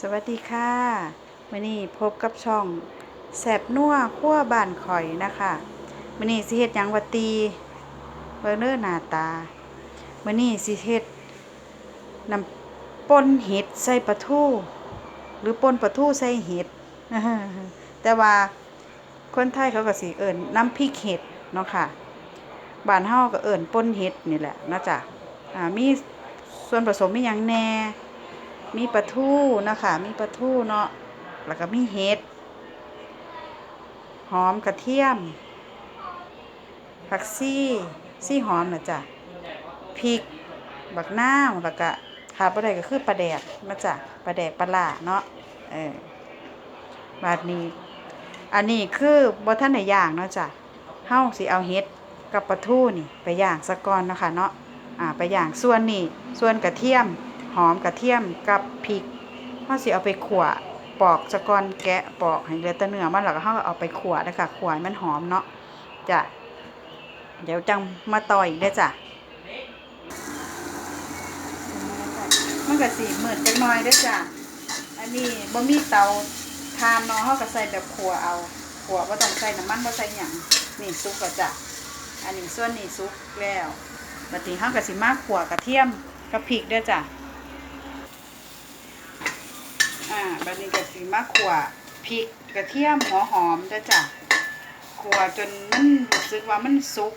สวัสดีค่ะมื่อนี้พบกับช่องแสบนัวขั้วบ้านข่อยนะคะมื่อนี้สิเฮ็ดยังวัตีเบอร์เนอร์หน้าตามื่อนี้สิเฮ็ดน้ำป่นเห็ดใส่ปลาทูหรือป่นปลาทูใส่เห็ดแต่ว่าคนไทยเขาก็สิเอิ้นน้ำพริกเห็ดเนาะค่ะบ้านเฮาก็เอิ้นป่นเห็ดนี่แหละนาะจ๊ะอ่ามีส่วนผสมมีหยังแหน่ มีปลาทูนะคะ มีปลาทูเนาะ แล้วก็มีเห็ด หอมกระเทียม ผักซี่ซี่หอมนะจ๊ะ พริก บักนาว แล้วก็ขาดบ่ได้ก็คือปลาแดกนะจ๊ะปลาแดกปลาล่าเนาะ เออบาดนี้ อันนี้คือบ่ทันได้ย่างเนาะจ้ะเฮาสิเอาเห็ดกับปลาทูนี่ ไปย่างซะก่อนนะคะเนาะ อ่า ไปย่างส่วนนี่ ส่วนกระเทียม หอมกระเทียมกับพริกเฮาสิเอาไปขั่วปอกซะกอนแกะปอกให้เหลือแต่เนื้อมันแล้วก็เฮาเอาไปขั่วเด้อค่ะขั่วมันหอมเนาะจ้ะเดี๋ยวจังมาต่ออีกเด้จ้ะมันก็สิมืดจักหน่อยเด้จ้ะอันนี้บ่มีเตาทานเนาะเฮาก็ใส่แบบขั่วเอาขั่วบ่ต้องใส่น้ำมันบ่ใส่หยังนี่สุปกแล้วจ้ะอันนี้ส่วนนี้สุกแล้วบัดนี้เฮาก็สิมากขั่วกระเทียมกับพริกด้อจ้ะ อ่าบัดนี้ก็สิมาขั่วพริกกระเทียมหัวหอมด้จ้ะขั่วจนมันรู้สึกว่ามันสุก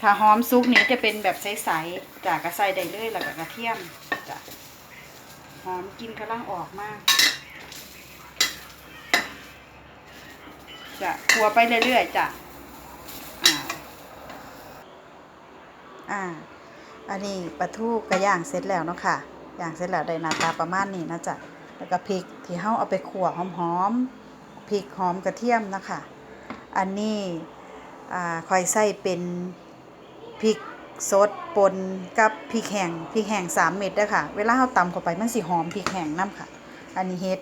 ถ้าหอมสุกนี่จะเป็นแบบใสๆจ้ะก็ใส่ได้เลยแล้วก็กระเทียมจ้ะหอมกินกำลังออกมากจ้ะขัวไปเรื่อยๆจ้ะอ่าอ่า อันนี้ปลาทูกระย่างเสร็จแล้วเนาะค่ะ ย่างเสร็จแล้วได้หน้าตาประมาณนี้นะจ๊ะ แล้วก็พริกที่เฮาเอาไปขั่วหอมๆพริกหอมกระเทียมนะคะอันนี้อ่าคอยใส่เป็นพริกสดปนกับพริกแห้งพริกแห้ง3เม็ดเด้อค่ะเวลาเฮาตำเข้าไปมันสิหอมพริกแห้งนํค่ะ อันนี้เฮ็ด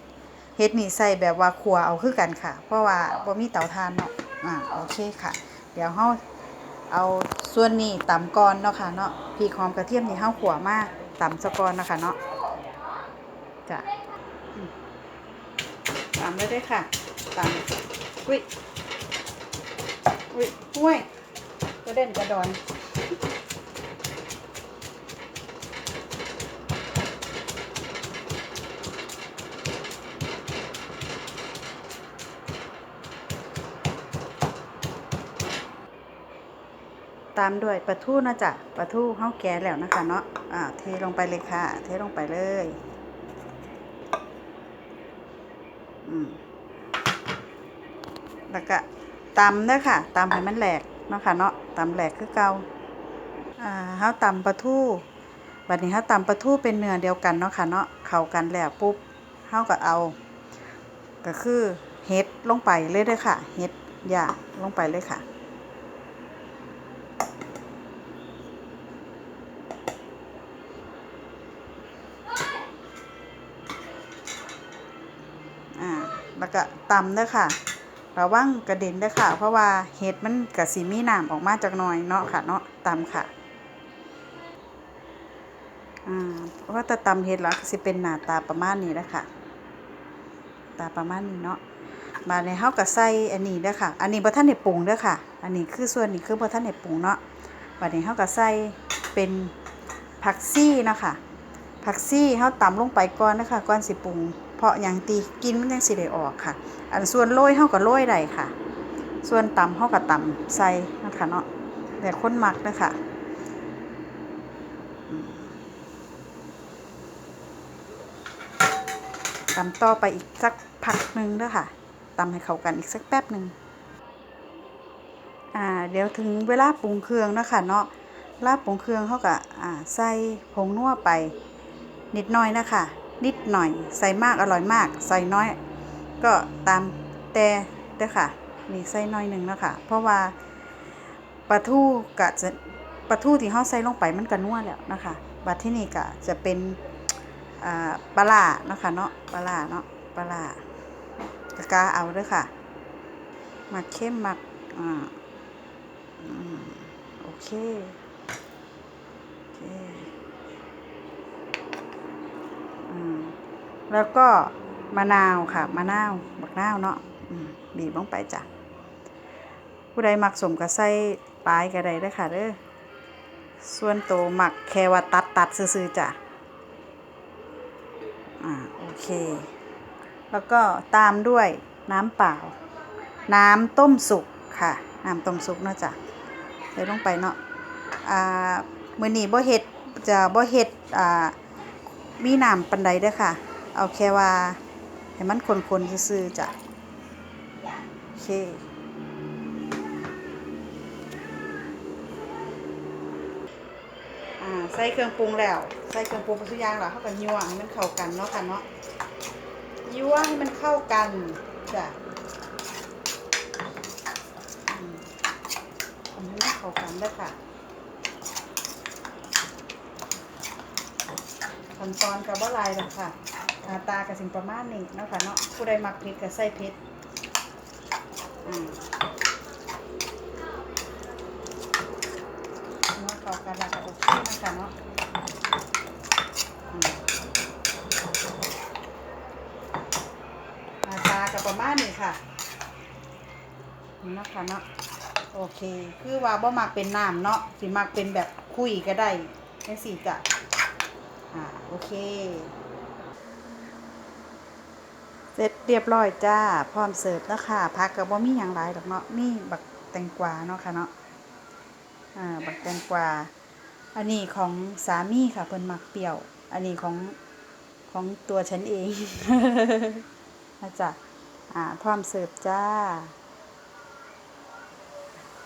เฮ็ดนี่ใส่แบบว่าขั่วเอาคือกันค่ะ เพราะว่าบ่มีเตาถ่านเนาะอ่าโอเคค่ะ เดี๋ยวเฮาเอาส่วนนี้ตำก่อนเนาะค่ะเนาะพริกหอมกระเทียมที่เฮาขั่วมาตำซะก่อนนะคะเนาะจ้ะ ตามเลยด้วยค่ะ ตามอุ้ยอุ้ยห้วยกระเด็นกระดอนตามด้วยปลาทูนะจ๊ะปลาทูเฮาแก่แล้วนะคะเนาะอ่าเทลงไปเลยค่ะ เทลงไปเลย อืม แล้วก็ตำเด้อค่ะตำให้มันแหลกเนาะค่ะเนาะตำแหลกคือเกาอ่าเฮาตำปลาทูบัดนี้เฮาตำปลาทูเป็นเนื้อเดียวกันเนาะค่ะเนาะเข้ากันแล้วปุ๊บเฮาก็เอา ก็คือเฮ็ดลงไปเลยเด้อค่ะ เฮ็ดย่างลงไปเลยค่ะ อ่า แล้วก็ตำเด้อค่ะ ระวังกระเด็นเด้อค่ะ เพราะว่าเห็ดมันกระสีมีน้ำออกมาจากน่อยเนาะค่ะเนาะตำค่ะอ่าเพราะว่าถ้าตำเห็ดแล้วก็สิเป็นหน้าตาประมาณนี้แหละค่ะตาประมาณนี้เนาะมาในเฮาก็ใส่อันนี้เด้อค่ะ อันนี้บ่ทันได้ปรุงเด้อค่ะ อันนี้คือส่วนนี้คือบ่ทันได้ปรุงเนาะบัดนี้เฮาก็ใส่เป็นผักซี่เนาะค่ะผักซี่เฮาตำลงไปก่อนนะคะก่อนสิปรุง เพราะหยังตีกินมันจังสิได้ออกค่ะ อันส่วนโรยเฮาก็โรยได้ค่ะ ส่วนตำเฮาก็ตำใส่นะคะเนาะแต่คนมักเด้อค่ะตำต่อไปอีกสักพักหนึงเด้อค่ะตำให้เข้ากันอีกสักแป๊บหนึงอ่าเดี๋ยวถึงเวลาปรุงเครื่องนะค่ะเนาะลาปรุงเครื่องเฮาก็อ่าใส่ผงนัวไปนิดหน่อยนะคะ นิดหน่อย ใส่มากอร่อยมาก ใส่น้อย ก็ตามแต่เด้อค่ะนี่ใส่น้อยหนึ่งแล้วค่ะ เพราะว่าปลาทูกะจะปลาทูที่เฮาใส่ลงไปมันก็นัวแล้วนะคะบัดที่นี่ก็จะเป็นปลาร้าเนาะค่ะเนาะปลาร้าเนาะปลาร้ากะกาเอาเด้อค่ะหมักเข้มหมักอ่าอืมโอเคโอเค อืม แล้วก็มะนาวค่ะมะนาวบักนาวเนาะบีบลงไปจ้ะผู้ใดมักสมก็ใส่ปลายก็ได้เด้ค่ะเด้อส่วนโตวมักแค่ว่าตัดตัดซื่อๆจ้ะอ่าโอเค แล้วก็ตามด้วยน้ำเปล่า น้ำต้มสุกค่ะ น้ำต้มสุกเนาะจ้ะใส่ลงไปเนาะอ่ามื้อนี้บ่เฮ็ดจะบ่เฮ็ดอ่ามีน้ำปานใดเด้อค่ะ เอาแค่ว่าให้มันคนๆซื่อๆจ้ะโอเคอ่าใส่เครื่องปรุงแล้ว ใส่เครื่องปรุงไปทุกอย่างแล้วเข้าก็ยั่วให้มันเข้ากันเนาะค่ะเนาะยั่วให้มันเข้ากันจ้ะทำให้มันเข้ากันเด้ค่ะขั้นตอนกับว่าลายหรอกค่ะ หน้าตากับสิ่งประมาณนี้เนาะค่ะเนาะผู้ใดมักเผ็ดก็ใส่เผ็ดอืมเนาะเข้ากันแล้วก็โอเคนะคะเนาะอืมหน้าตากับประมาณนี้ค่ะนี่เนาะคะเนาะโอเค คือว่าบ่มักเป็นน้ำเนาะสิมักเป็นแบบคุยก็ได้จังสี่จ้ะอ่าโอเค เสร็จเรียบร้อยจ้า พร้อมเสิร์ฟแล้วค่ะพักกับบ่มีอยังหลายดอกเนาะมีบักแตงกวาเนาะค่ะเนาะอ่าบักแตงกวา อันนี้ของสามีค่ะเพิ่นมักเปรี้ยว อันนี้ของของตัวฉันเองนะจ๊ะอ่าพร้อมเสิร์ฟจ้า